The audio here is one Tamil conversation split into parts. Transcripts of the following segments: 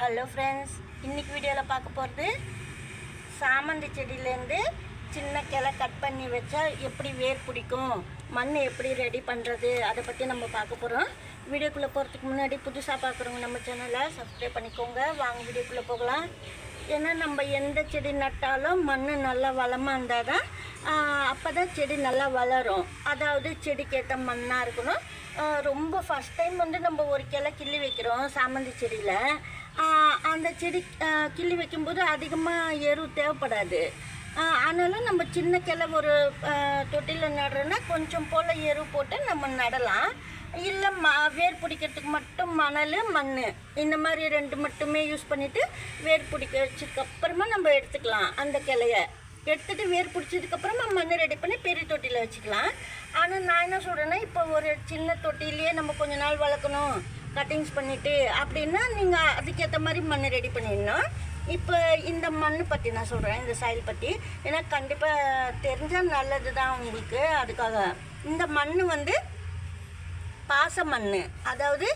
ஹலோ ஃப்ரெண்ட்ஸ் இன்றைக்கி வீடியோவில் பார்க்க போகிறது சாமந்தி செடியிலேருந்து சின்ன கிளை கட் பண்ணி வச்சா எப்படி வேர் பிடிக்கும் மண் எப்படி ரெடி பண்ணுறது அதை பற்றி நம்ம பார்க்க போகிறோம் வீடியோக்குள்ளே போகிறதுக்கு முன்னாடி புதுசாக பார்க்குறவங்க நம்ம சேனலை சப்ஸ்கிரைப் பண்ணிக்கோங்க. வாங்க வீடியோக்குள்ளே போகலாம். ஏன்னா நம்ம எந்த செடி நட்டாலும் மண் நல்லா வளமாக இருந்தால் தான் அப்போ தான் செடி நல்லா வளரும். அதாவது செடிக்கேற்ற மண்ணாக இருக்கணும். ரொம்ப ஃபஸ்ட் டைம் வந்து நம்ம ஒரு கிளை கிள்ளி வைக்கிறோம் சாமந்தி செடியில். அந்த செடி கிள்ளி வைக்கும்போது அதிகமாக எரு தேவைப்படாது. ஆனாலும் நம்ம சின்ன கிளை ஒரு தொட்டியில் நடுறோன்னா கொஞ்சம் போல் எரு போட்டு நம்ம நடலாம். இல்லை ம வேர் பிடிக்கிறதுக்கு மட்டும் மணல் மண் இந்த மாதிரி ரெண்டு மட்டுமே யூஸ் பண்ணிவிட்டு வேர் பிடிக்க வச்சதுக்கப்புறமா நம்ம எடுத்துக்கலாம் அந்த கிளைய. எடுத்துகிட்டு வேர் பிடிச்சதுக்கப்புறமா மண் ரெடி பண்ணி பெரிய தொட்டியில் வச்சுக்கலாம். ஆனால் நான் என்ன சொல்கிறேன்னா இப்போ ஒரு சின்ன தொட்டிலேயே நம்ம கொஞ்ச நாள் வளர்க்கணும். கட்டிங்ஸ் பண்ணிவிட்டு அப்படின்னா நீங்கள் அதுக்கேற்ற மாதிரி மண் ரெடி பண்ணிடணும். இப்போ இந்த மண் பற்றி நான் சொல்கிறேன் இந்த சாயில் பற்றி ஏன்னா கண்டிப்பாக தெரிஞ்சால் நல்லது தான் உங்களுக்கு. அதுக்காக இந்த மண் வந்து பாச மண் அதாவது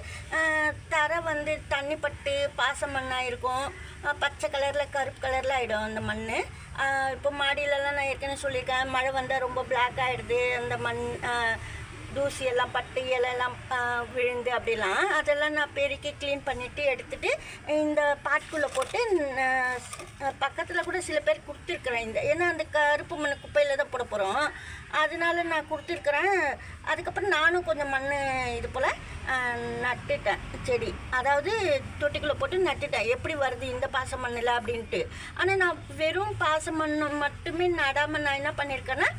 தரை வந்து தண்ணி பட்டு பாச மண்ணாக இருக்கும் பச்சை கலரில் கருப்பு கலரில் ஆகிடும் அந்த மண் இப்போ மாடியிலலாம் நான் ஏற்கனவே சொல்லியிருக்கேன் மழை வந்தால் ரொம்ப பிளாக் ஆகிடுது அந்த மண் தூசியெல்லாம் தூசி எல்லாம் பட்டு இலையெல்லாம் விழுந்து அப்படிலாம் அதெல்லாம் நான் பெருக்கி க்ளீன் பண்ணிவிட்டு எடுத்துகிட்டு இந்த பாட்டுக்குள்ளே போட்டு பக்கத்தில் கூட சில பேர் கொடுத்துருக்குறேன். இந்த ஏன்னா அந்த கருப்பு மண் குப்பையில் தான் போட போகிறோம் அதனால நான் கொடுத்துருக்குறேன். அதுக்கப்புறம் நானும் கொஞ்சம் மண் இது போல் நட்டுட்டேன். செடி. அதாவது தொட்டிக்குள்ளே போட்டு நட்டுட்டேன். எப்படி வருது இந்த பாச மண்ணில் அப்படின்ட்டு. ஆனால் நான் வெறும் பாச மண் மட்டுமே நடாமல் நான் என்ன பண்ணியிருக்கேன்னா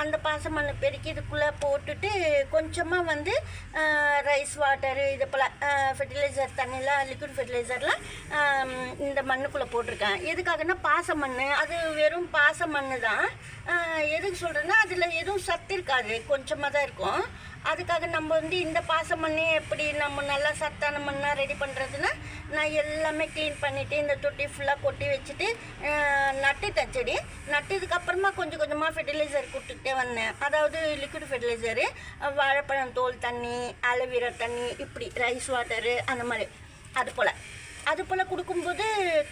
அந்த பாச மண்ணை பெருக்கி இதுக்குள்ளே போட்டுட்டு கொஞ்சமாக வந்து ரைஸ் வாட்டரு இது போல் ஃபெர்டிலைசர் தண்ணிலாம் லிக்விட் ஃபெர்டிலைசர்லாம் இந்த மண்ணுக்குள்ளே போட்டிருக்கேன். எதுக்காகனா பாச மண் அது வெறும் பாச மண்ணு தான் எதுக்கு சொல்கிறேன்னா அதில் எதுவும் சத்து இருக்காது. கொஞ்சமாக தான் இருக்கும். அதுக்காக நம்ம வந்து இந்த பாச மண்ணே எப்படி நம்ம நல்லா சத்தான மண்ணாக ரெடி பண்ணுறதுன்னா நான் எல்லாமே க்ளீன் பண்ணிவிட்டு இந்த தொட்டி ஃபுல்லாக கொட்டி வச்சுட்டு நட்டுட்டேன் செடி. நட்டதுக்கப்புறமா கொஞ்சம் கொஞ்சமாக ஃபெர்டிலைசர் கொடுத்துட்டே வந்தேன். அதாவது லிக்விட் ஃபெர்டிலைசரு வாழைப்பழம் தோல் தண்ணி அலோவேரா தண்ணி இப்படி ரைஸ் வாட்டரு அந்த மாதிரி. அது போல். அது போல் கொடுக்கும்போது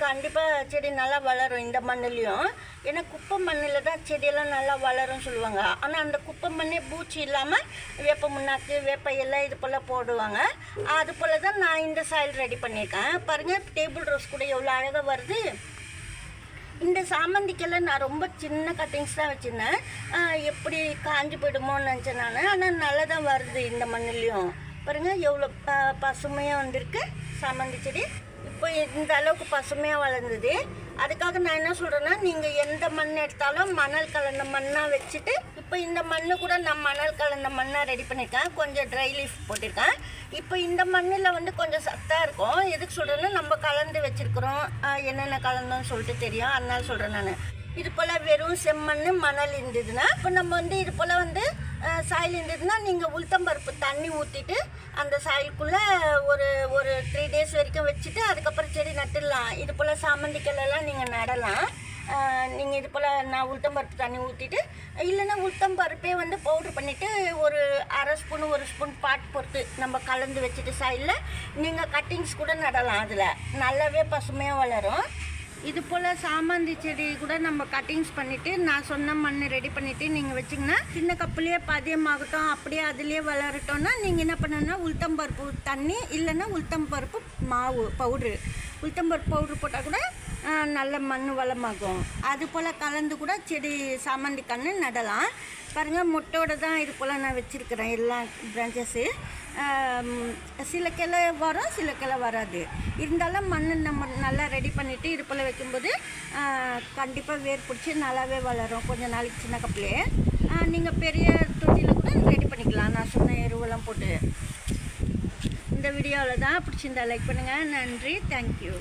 கண்டிப்பாக செடி நல்லா வளரும் இந்த மண்ணுலேயும். ஏன்னா குப்பை மண்ணில் தான் செடியெல்லாம் நல்லா வளரும் சொல்லுவாங்க. ஆனால் அந்த குப்பை மண்ணே பூச்சி இல்லாமல் வேப்ப முன்னாக்கு வேப்ப எல்லாம் இது போல் போடுவாங்க. அது போல் தான் நான் இந்த சாயில் ரெடி பண்ணியிருக்கேன். பாருங்கள் டேபிள் ரோஸ் கூட எவ்வளோ அழகாக வருது. இந்த சாமந்திக்கெல்லாம் நான் ரொம்ப சின்ன கட்டிங்ஸ் தான் வச்சுருந்தேன். எப்படி காஞ்சி போயிடுமோன்னு நினச்சேன் நான். ஆனால் நல்லா தான் வருது இந்த மண்ணுலேயும். பாருங்கள் எவ்வளோ ப பசுமையாக வந்திருக்கு சாமந்தி செடி. இப்போ இந்த அளவுக்கு பசுமையாக வளர்ந்தது. அதுக்காக நான் என்ன சொல்கிறேன்னா நீங்கள் எந்த மண் எடுத்தாலும் மணல் கலந்த மண்ணாக வச்சுட்டு இப்போ இந்த மண்ணு கூட நான் மணல் கலந்த மண்ணாக ரெடி பண்ணியிருக்கேன் கொஞ்சம் ட்ரை லீஃப் போட்டிருக்கேன். இப்போ இந்த மண்ணில் வந்து கொஞ்சம் சத்தாக இருக்கும். எதுக்கு சொல்கிறேன்னா நம்ம கலந்து வச்சுருக்குறோம். என்னென்ன கலந்தோன்னு சொல்லிட்டு தெரியும். அதனால சொல்கிறேன் நான். இது போல் வெறும் செம்மண் மணல் இருந்ததுன்னா இப்போ நம்ம வந்து இது போல் வந்து சாயில் இருந்ததுன்னா நீங்கள் உளுத்தம்பருப்பு தண்ணி ஊற்றிட்டு அந்த சாயிலுக்குள்ளே ஒரு ஒரு த்ரீ டேஸ் வரைக்கும் வச்சுட்டு அதுக்கப்புறம் செடி நட்டுடலாம். இது போல் சாமந்தி நீங்கள் நடலாம். நீங்கள் இது போல் நான் உளுத்தம்பருப்பு தண்ணி ஊற்றிட்டு இல்லைன்னா உளுத்தம்பருப்பே வந்து பவுட்ரு பண்ணிவிட்டு ஒரு அரை ஸ்பூன் ஒரு ஸ்பூன் பாட் பொறுத்து நம்ம கலந்து வச்சுட்டு சைடில் நீங்கள் கட்டிங்ஸ் கூட நடலாம் அதில். நல்லாவே பசுமையாக வளரும். இது போல் சாமந்தி செடி கூட நம்ம கட்டிங்ஸ் பண்ணிவிட்டு நான் சொன்ன மண் ரெடி பண்ணிவிட்டு நீங்கள் வச்சிங்கன்னா சின்ன கப்புலேயே பதியமாகட்டும் அப்படியே அதுலேயே வளரட்டோம்னா நீங்கள் என்ன பண்ணணும்னா உளுத்தம்பருப்பு தண்ணி இல்லைன்னா உளுத்தம்பருப்பு மாவு பவுட்ரு உளுத்தம்பருப்பு பவுட்ரு போட்டால் கூட நல்ல மண் வளமாகும். அது போல் கலந்து கூட செடி சாமந்தி கன்று நடலாம். பாருங்கள் முட்டையோடு தான் இது போல் நான் வச்சுருக்கிறேன் எல்லா பிரான்ச்சஸ்ஸு சில கிளை வரும் சில கிளை வராது. இருந்தாலும் மண் நம்ம நல்லா ரெடி பண்ணிவிட்டு இது போல் வைக்கும்போது கண்டிப்பாக வேர் பிடிச்சி நல்லாவே வளரும். கொஞ்சம் நாளைக்கு சின்ன கப்பிலே. நீங்கள் பெரிய தொட்டியில் கூட ரெடி பண்ணிக்கலாம். நான் சொன்ன எருவெல்லாம் போட்டு. இந்த வீடியோவில் தான் பிடிச்சிருந்தா லைக் பண்ணுங்கள் நன்றி. தேங்க்யூ